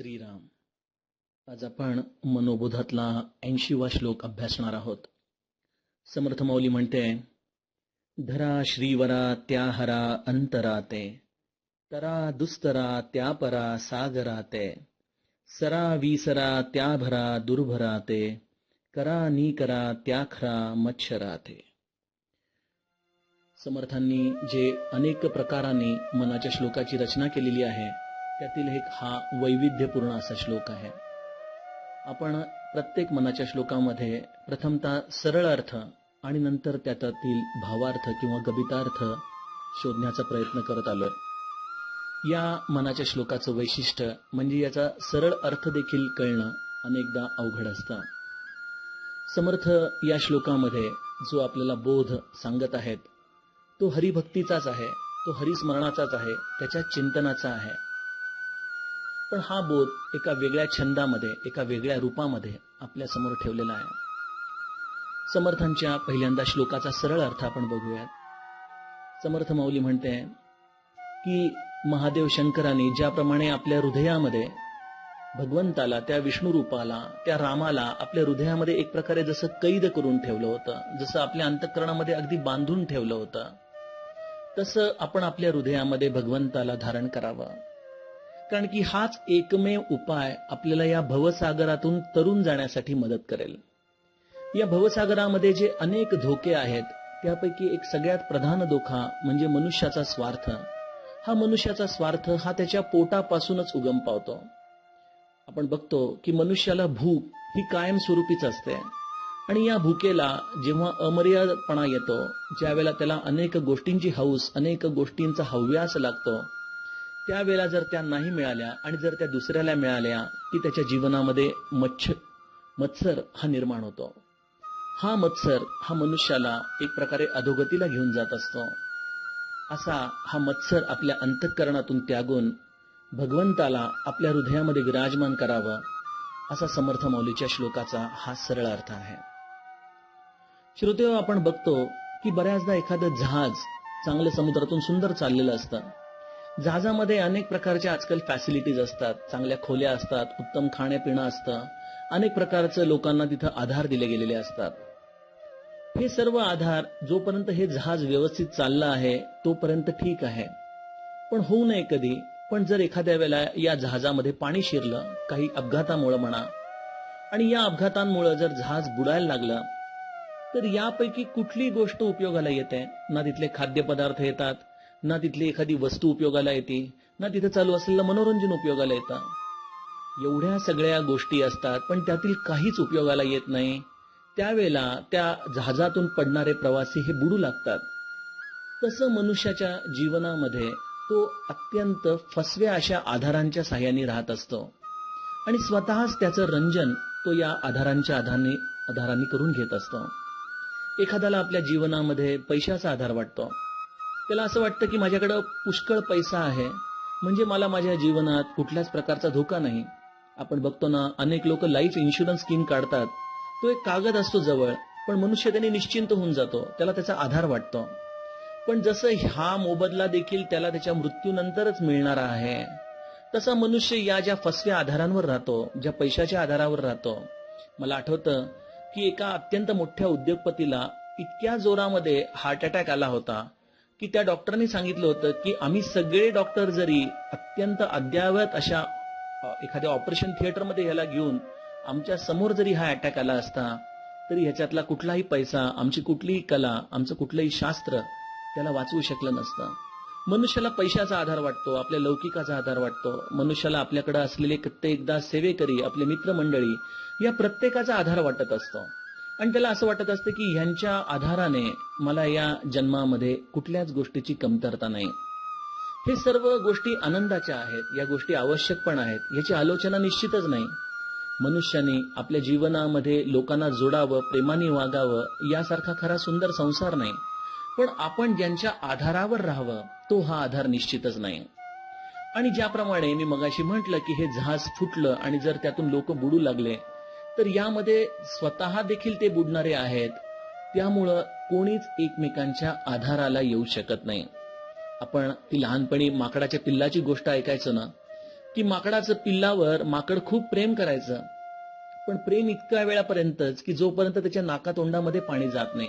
श्रीराम. आज आपण मनोबोधातला ऐंशीवा श्लोक अभ्यासणार आहोत. समर्थ माऊली म्हणते धरा श्रीवरा त्या हरा अंतराते तरा दुस्तरा त्या परा सागराते सरा विसरा त्या भरा दुर्भराते करा नी करा त्या खरा मच्छराते. समर्थांनी जे अनेक प्रकाराने मनाच्या श्लोकाची रचना केलेली आहे त्यातील एक हा वैविध्यपूर्ण असा श्लोक आहे. आपण प्रत्येक मनाच्या श्लोकामध्ये प्रथमतः सरळ अर्थ आणि नंतर त्यातील भावार्थ किंवा गबितार्थ शोधण्याचा प्रयत्न करत आलोय. या मनाच्या श्लोकाचं वैशिष्ट्य म्हणजे याचा सरळ अर्थ देखील कळणं अनेकदा अवघड असतं. समर्थ या श्लोकामध्ये जो आपल्याला बोध सांगत आहेत तो हरिभक्तीचाच आहे तो हरिस्मरणाचाच आहे त्याच्या चिंतनाचा आहे. पण हा बोध एका वेगळ्या छंदामध्ये एका वेगळ्या रूपामध्ये आपल्यासमोर ठेवलेला आहे. समर्थांच्या पहिल्यांदा श्लोकाचा सरळ अर्थ आपण बघूयात. समर्थ माऊली म्हणते की महादेव शंकरांनी ज्याप्रमाणे आपल्या हृदयामध्ये भगवंताला त्या विष्णू रूपाला त्या रामाला आपल्या हृदयामध्ये एक प्रकारे जसं कैद करून ठेवलं होतं जसं आपल्या अंतकरणामध्ये अगदी बांधून ठेवलं होतं तसं आपण आपल्या हृदयामध्ये भगवंताला धारण करावं. कारण की हाच एकमेव उपाय आपल्याला या भवसागरातून तरुण जाण्यासाठी मदत करेल. या भवसागरामध्ये जे अनेक धोके आहेत त्यापैकी एक सगळ्यात प्रधान धोका म्हणजे मनुष्याचा स्वार्थ. हा मनुष्याचा स्वार्थ हा त्याच्या पोटापासूनच उगम पावतो. आपण बघतो की मनुष्याला भूक ही कायमस्वरूपीच असते. आणि या भूकेला जेव्हा अमर्यादपणा येतो ज्यावेळेला त्याला अनेक गोष्टींची हौस अनेक गोष्टींचा हव्यास लागतो त्यावेळेला जर त्या नाही मिळाल्या आणि जर त्या दुसऱ्याला मिळाल्या की त्याच्या जीवनामध्ये मच्छ मत्सर हा निर्माण होतो. हा मत्सर हा मनुष्याला एक प्रकारे अधोगतीला घेऊन जात असतो. असा हा मत्सर आपल्या अंतःकरणातून त्यागून भगवंताला आपल्या हृदयामध्ये विराजमान करावं असा समर्थ मौलीच्या श्लोकाचा हा सरळ अर्थ आहे. श्रोते आपण बघतो की बऱ्याचदा एखादं जहाज चांगलं समुद्रातून सुंदर चाललेलं असतं. जहाजामध्ये अनेक प्रकारच्या आजकाल फॅसिलिटीज असतात चांगल्या खोल्या असतात उत्तम खाण्यापिणं असतं. अनेक प्रकारचं लोकांना तिथं आधार दिले गेलेले असतात. हे सर्व आधार जोपर्यंत हे जहाज व्यवस्थित चाललं आहे तोपर्यंत ठीक आहे. पण होऊ नये कधी पण जर एखाद्या वेळेला या जहाजामध्ये पाणी शिरलं काही अपघातामुळं म्हणा आणि या अपघातांमुळं जर जहाज बुडायला लागलं तर यापैकी कुठली गोष्ट उपयोगाला येते? ना तिथले खाद्यपदार्थ येतात ना तिथली एखादी वस्तू उपयोगाला येते ना तिथे चालू असलेलं मनोरंजन उपयोगाला येतं. एवढ्या सगळ्या गोष्टी असतात पण त्यातील काहीच उपयोगाला येत नाही. त्यावेळेला त्या जहाजातून पडणारे प्रवासी हे बुडू लागतात. तसं मनुष्याच्या जीवनामध्ये तो अत्यंत फसव्या अशा आधारांच्या साह्याने राहत असतो. आणि स्वतःच त्याचं रंजन तो या आधारांच्या आधाराने आधाराने करून घेत असतो. एखाद्याला आपल्या जीवनामध्ये पैशाचा आधार वाटतो. त्याला असं वाटतं की माझ्याकडं पुष्कळ पैसा आहे. म्हणजे मला माझ्या जीवनात कुठल्याच प्रकारचा धोका नाही. आपण बघतो ना अनेक लोक लाईफ इन्शुरन्स स्कीम काढतात. तो एक कागद असतो जवळ पण मनुष्य त्याने निश्चिंत होऊन जातो. त्याला त्याचा आधार वाटतो. पण जसं हा मोबदला देखील त्याला त्याच्या मृत्यूनंतरच मिळणारा आहे तसा मनुष्य या ज्या फसव्या आधारांवर राहतो ज्या पैशाच्या आधारावर राहतो. मला आठवतं की एका अत्यंत मोठ्या उद्योगपतीला इतक्या जोरामध्ये हार्ट अटॅक आला होता. की त्या डॉक्टरांनी सांगितलं होतं की आम्ही सगळे डॉक्टर जरी अत्यंत अद्यावत अशा एखाद्या ऑपरेशन थिएटरमध्ये ह्याला घेऊन आमच्यासमोर जरी हा अटॅक आला असता तरी ह्याच्यातला कुठलाही पैसा आमची कुठलीही कला आमचं कुठलंही शास्त्र त्याला वाचवू शकलं नसतं. मनुष्याला पैशाचा आधार वाटतो आपल्या लौकिकाचा आधार वाटतो. मनुष्याला आपल्याकडे असलेले कित्येकदा सेवेकरी आपले मित्रमंडळी या प्रत्येकाचा आधार वाटत असतो. आणि त्याला असं वाटत असतं की ह्यांच्या आधाराने मला या जन्मामध्ये कुठल्याच गोष्टीची कमतरता नाही. हे सर्व गोष्टी आनंदाच्या आहेत या गोष्टी आवश्यक पण आहेत याची आलोचना निश्चितच नाही. मनुष्याने आपल्या जीवनामध्ये लोकांना जोडावं प्रेमाने वागावं यासारखा खरा सुंदर संसार नाही. पण आपण ज्यांच्या आधारावर राहावं तो हा आधार निश्चितच नाही. आणि ज्याप्रमाणे मी मगाशी म्हटलं की हे जहाज फुटलं आणि जर त्यातून लोक बुडू लागले तर यामध्ये स्वतः देखील ते बुडणारे आहेत. त्यामुळं कोणीच एकमेकांच्या आधाराला येऊ शकत नाही. आपण ती लहानपणी माकडाच्या पिल्लाची गोष्ट ऐकायचो ना? की माकडाचं पिल्लावर माकड खूप प्रेम करायचं. पण प्रेम इतक्या वेळापर्यंतच की जोपर्यंत त्याच्या नाकातोंडामध्ये पाणी जात नाही.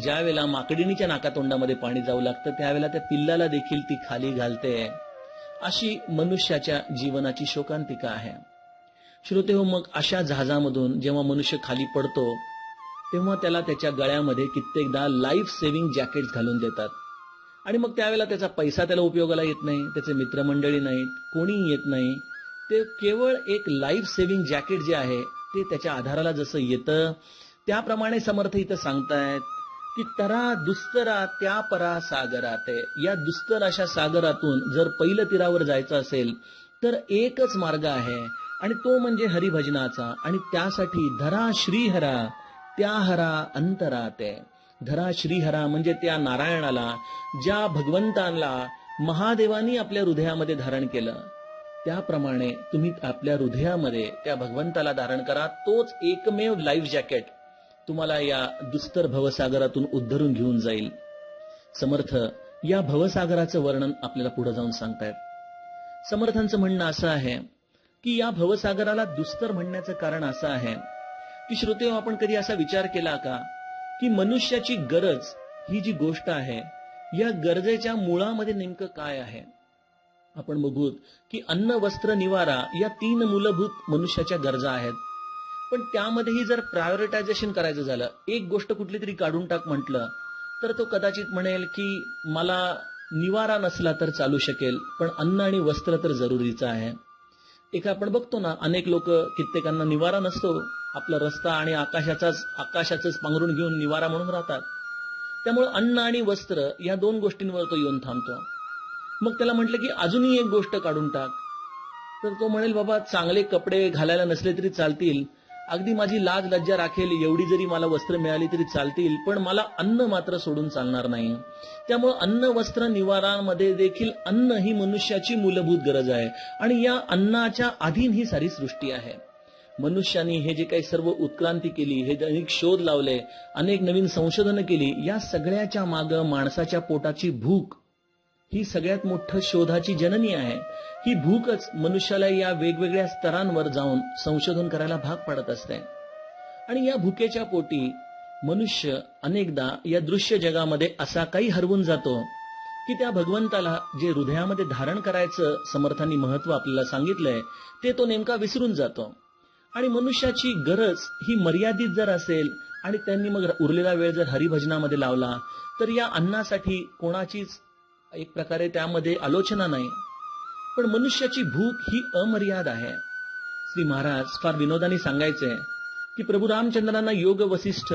ज्या वेळेला माकडिणीच्या नाकातोंडामध्ये पाणी जाऊ लागतं त्यावेळेला त्या पिल्लाला देखील ती खाली घालते. अशी मनुष्याच्या जीवनाची शोकांतिका आहे. श्रोते हो मग अशा जहाजामधून जेव्हा मनुष्य खाली पडतो तेव्हा त्याला त्याच्या गळ्यामध्ये कित्येकदा लाईफ सेव्हिंग जॅकेट घालून देतात. आणि मग त्यावेळेला त्याचा पैसा त्याला उपयोगाला येत नाही त्याचे मित्रमंडळी नाहीत कोणीही येत नाही. ते केवळ एक लाईफ सेव्हिंग जॅकेट जे आहे ते त्याच्या आधाराला जसं येतं त्याप्रमाणे समर्थ इथं सांगतायत की तरा दुस्तरा त्या परा सागराते. या दुस्तर अशा सागरातून जर पहिलं तीरावर जायचं असेल तर एकच मार्ग आहे आणि तो म्हणजे हरिभजनाचा. आणि त्यासाठी धरा श्रीहरा त्या हरा अंतरा ते. धरा श्रीहरा म्हणजे त्या नारायणाला ज्या भगवंतांना महादेवानी आपल्या हृदयामध्ये धारण केलं. त्याप्रमाणे तुम्ही आपल्या हृदयामध्ये त्या भगवंताला धारण करा. तोच एकमेव लाईफ जॅकेट तुम्हाला या दुस्तर भवसागरातून उद्धरून घेऊन जाईल. समर्थ या भवसागराचं वर्णन आपल्याला पुढे जाऊन सांगतायत. समर्थांचं म्हणणं असं आहे की या भवसागराला दुस्तर म्हणण्याचं कारण असं आहे. की श्रोते आपण कधी असा विचार केला का? की मनुष्याची गरज ही जी गोष्ट आहे या गरजेच्या मुळामध्ये नेमकं काय आहे? आपण बघू की अन्न वस्त्र निवारा या तीन मूलभूत मनुष्याच्या गरजा आहेत. पण त्यामध्येही जर प्रायोरिटायझेशन करायचं झालं एक गोष्ट कुठली तरी काढून टाक म्हटलं तर तो कदाचित म्हणेल की मला निवारा नसला तर चालू शकेल पण अन्न आणि वस्त्र तर जरुरीचं आहे. एक आपण बघतो ना अनेक लोक कित्येकांना निवारा नसतो. आपला रस्ता आणि आकाशाचाच आकाशाचंच पांघरून घेऊन निवारा म्हणून राहतात. त्यामुळे अन्न आणि वस्त्र या दोन गोष्टींवर तो येऊन थांबतो. मग त्याला म्हटलं की अजूनही एक गोष्ट काढून टाक. तर तो म्हणेल बाबा चांगले कपडे घालायला नसले तरी चालतील अगदी माझी लाज लज्जा राखेल एवढी जरी मला वस्त्र मिळाली तरी चालतील पण मला अन्न मात्र सोडून चालणार नाही. त्यामुळे अन्न वस्त्र निवारामध्ये देखील अन्न ही मनुष्याची मूलभूत गरज आहे आणि या अन्नाच्या अधीन ही सारी सृष्टी आहे. मनुष्याने हे जे काही सर्व उत्क्रांती केली हे अनेक शोध लावले अनेक नवीन संशोधनं केली या सगळ्याच्या माग माणसाच्या पोटाची भूक ही सगळ्यात मोठं शोधाची जननी आहे. ही भूकच मनुष्याला या वेगवेगळ्या स्तरांवर जाऊन संशोधन करायला भाग पाडत असते. आणि या भूकेच्या पोटी मनुष्य अनेकदा या दृश्य जगामध्ये असा काही हरवून जातो की त्या भगवंताला जे हृदयामध्ये धारण करायचं समर्थांनी महत्त्व आपल्याला सांगितलंय ते तो नेमका विसरून जातो. आणि मनुष्याची गरज ही मर्यादित जर असेल आणि त्यांनी मग उरलेला वेळ जर हरिभजनामध्ये लावला तर या अन्नासाठी कोणाचीच एक प्रकारे त्यामध्ये आलोचना नाही. पण मनुष्याची भूक ही अमर्याद आहे. श्री महाराज फार विनोदाने सांगायचे की प्रभू रामचंद्रांना योग वसिष्ठ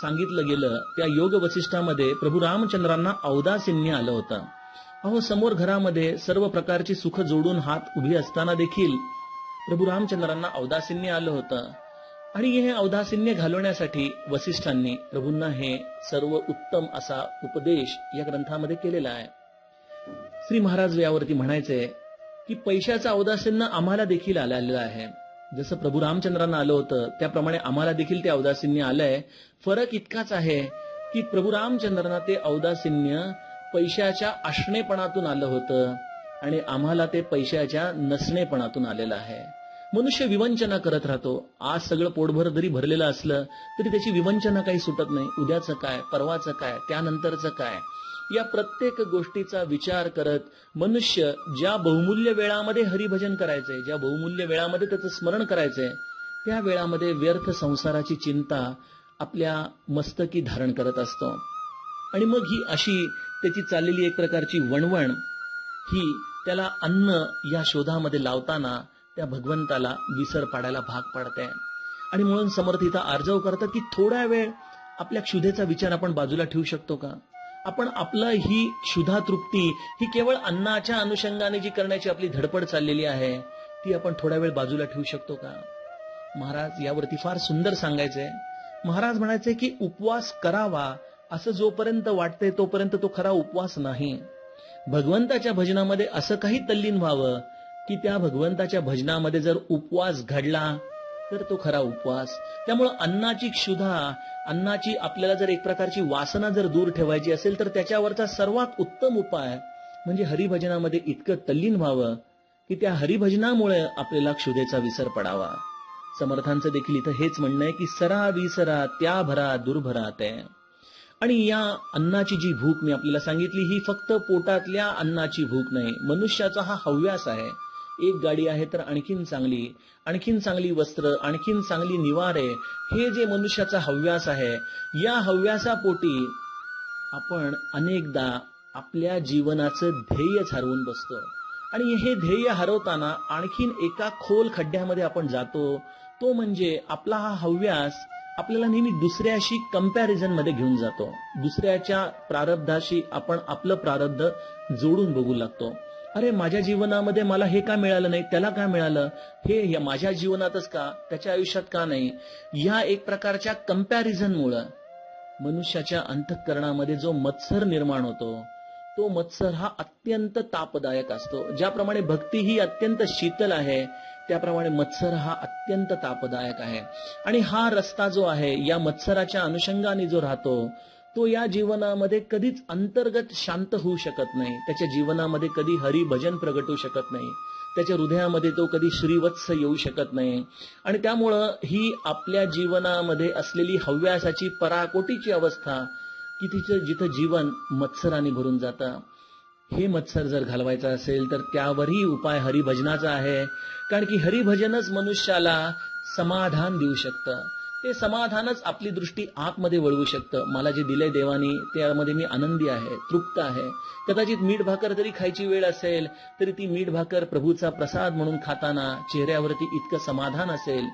सांगितलं गेलं. त्या योग वसिष्ठामध्ये प्रभू रामचंद्रांना औदासिन्य आलं होतं. अहो समोर घरामध्ये सर्व प्रकारची सुख जोडून हात उभी असताना देखील प्रभू रामचंद्रांना औदासिन्य आलं होतं. आणि हे औदासिन्य घालवण्यासाठी वसिष्ठांनी प्रभूंना हे सर्व उत्तम असा उपदेश या ग्रंथामध्ये केलेला आहे. श्री महाराज यावरती म्हणायचे की पैशाचं औदासिन्य आम्हाला देखील आलेलं आहे. जसं प्रभू रामचंद्रांना आलं होतं त्याप्रमाणे आम्हाला देखील ते औदासिन्य आलंय. फरक इतकाच आहे की प्रभू रामचंद्रांना ते औदासिन्य पैशाच्या असणेपणातून आलं होतं आणि आम्हाला ते पैशाच्या नसणेपणातून आलेलं आहे. मनुष्य विवंचना करत राहतो. आज सगळं पोटभर जरी भरलेलं असलं तरी त्याची विवंचना काही सुटत नाही. उद्याचं काय परवाचं काय त्यानंतरचं काय? या प्रत्येक गोष्टीचा विचार करत मनुष्य ज्या बहुमूल्य वेळामध्ये हरिभजन करायचंय ज्या बहुमूल्य वेळामध्ये त्याचं स्मरण करायचंय त्या वेळामध्ये व्यर्थ संसाराची चिंता आपल्या मस्तकी धारण करत असतो. आणि मग ही अशी त्याची चाललेली एक प्रकारची वणवण ही त्याला अन्न या शोधामध्ये लावताना त्या भगवंताला विसर पाडायला भाग पाडते. आणि म्हणून समर्थ इथं आर्जव करतात की थोडा वेळ आपल्या क्षुधेचा विचार आपण बाजूला ठेवू शकतो का? आपण आपलं ही क्षुधा तृप्ती ही केवळ अन्नाच्या अनुषंगाने जी करण्याची आपली धडपड चाललेली आहे ती आपण थोडा वेळ बाजूला ठेवू शकतो का? महाराज यावरती फार सुंदर सांगायचंय. महाराज म्हणायचे की उपवास करावा असं जोपर्यंत वाटतंय तोपर्यंत तो खरा उपवास नाही. भगवंताच्या भजनामध्ये असं काही तल्लीन व्हावं की त्या भगवंताच्या भजनामध्ये जर उपवास घडला तर तो खरा उपवास. त्यामुळं अन्नाची क्षुधा अन्नाची आपल्याला जर एक प्रकारची वासना जर दूर ठेवायची असेल तर त्याच्यावरचा सर्वात उत्तम उपाय म्हणजे हरिभजनामध्ये इतकं तल्लीन व्हावं की त्या हरिभजनामुळे आपल्याला क्षुधेचा विसर पडावा. समर्थांचं देखील इथं हेच म्हणणं आहे की सरा विसरा त्या भरा दुर्भरा ते. आणि या अन्नाची जी भूक मी आपल्याला सांगितली ही फक्त पोटातल्या अन्नाची भूक नाही मनुष्याचा हा हव्यास आहे. एक गाडी आहे तर आणखीन चांगली आणखीन चांगली वस्त्र आणखीन चांगली निवारे हे जे मनुष्याचा हव्यास आहे या हव्यासापोटी आपण अनेकदा आपल्या जीवनाचं ध्येय हरवून बसतो. आणि हे ध्येय हरवताना आणखीन एका खोल खड्ड्यामध्ये आपण जातो. तो म्हणजे आपला हा हव्यास आपल्याला नेहमी दुसऱ्याशी कंपॅरिझनमध्ये घेऊन जातो. दुसऱ्याच्या प्रारब्धाशी आपण आपलं प्रारब्ध जोडून बघू लागतो. अरे माझ्या जीवनामध्ये मला हे का मिळालं नाही त्याला का मिळालं? हे माझ्या जीवनातच का? त्याच्या आयुष्यात का नाही? या एक प्रकारच्या कम्पॅरिझनमुळं मनुष्याच्या अंतःकरणामध्ये जो मत्सर निर्माण होतो तो मत्सर हा अत्यंत तापदायक असतो. ज्याप्रमाणे भक्ती ही अत्यंत शीतल आहे त्याप्रमाणे मत्सर हा अत्यंत तापदायक आहे. आणि हा रस्ता जो आहे या मत्सराच्या अनुषंगाने जो राहतो तो या जीवनामध्ये कधीच अंतर्गत शांत होऊ शकत नाही. त्याच्या जीवनामध्ये कधी हरिभजन प्रगट होऊ शकत नाही. त्याच्या हृदयामध्ये तो कधी श्रीवत्स येऊ शकत नाही. आणि त्यामुळं ही आपल्या जीवनामध्ये असलेली हव्यासाची पराकोटीची अवस्था की तिचं जिथं जीवन मत्सराने भरून जातं. हे मत्सर जर घालवायचं असेल तर त्यावरही उपाय हरिभजनाचा आहे. कारण की हरिभजनच मनुष्याला समाधान देऊ शकतं. ते समाधानच आपली दृष्टी आतमध्ये वळवू शकतं. मला जे दिलंय देवानी त्यामध्ये मी आनंदी आहे तृप्त आहे. कदाचित मीठ भाकर जरी खायची वेळ असेल तरी ती मीठ भाकर प्रभूचा प्रसाद म्हणून खाताना चेहऱ्यावरती इतकं समाधान असेल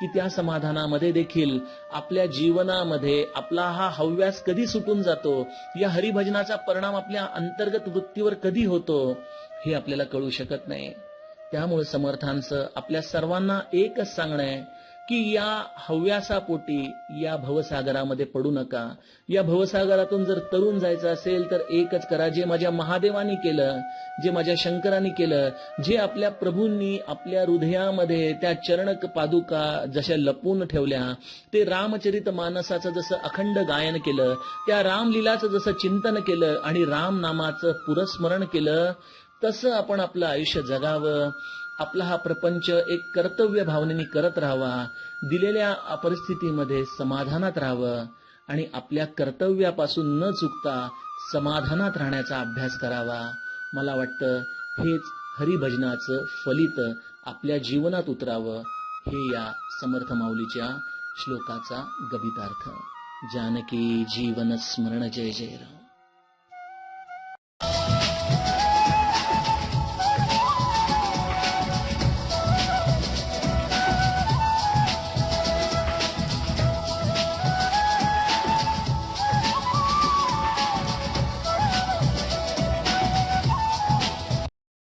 की त्या समाधानामध्ये देखील आपल्या जीवनामध्ये आपला हा हव्यास कधी सुटून जातो? या हरिभजनाचा परिणाम आपल्या अंतर्गत वृत्तीवर कधी होतो? हे आपल्याला कळू शकत नाही. त्यामुळे समर्थांचं आपल्या सर्वांना एकच सांगणं आहे की या हव्यासापोटी या भवसागरामध्ये पडू नका. या भवसागरातून जर तरुण जायचं असेल तर एकच करा. जे माझ्या महादेवानी केलं जे माझ्या शंकरांनी केलं जे आपल्या प्रभूंनी आपल्या हृदयामध्ये त्या चरणक पादुका जशा लपून ठेवल्या ते रामचरित मानसाचं जसं अखंड गायन केलं त्या रामलीलाचं जसं चिंतन केलं आणि रामनामाचं पुरस्मरण केलं तसं आपण आपलं आयुष्य जगावं. आपला हा प्रपंच एक कर्तव्य भावनेने करत राहावा दिलेल्या परिस्थितीमध्ये समाधानात राहावं आणि आपल्या कर्तव्यापासून न चुकता समाधानात राहण्याचा अभ्यास करावा. मला वाटतं हेच हरिभजनाचं फलित आपल्या जीवनात उतरावं हे या समर्थ माऊलीच्या श्लोकाचा गभितार्थ जानकी जीवन स्मरण जय जय राम.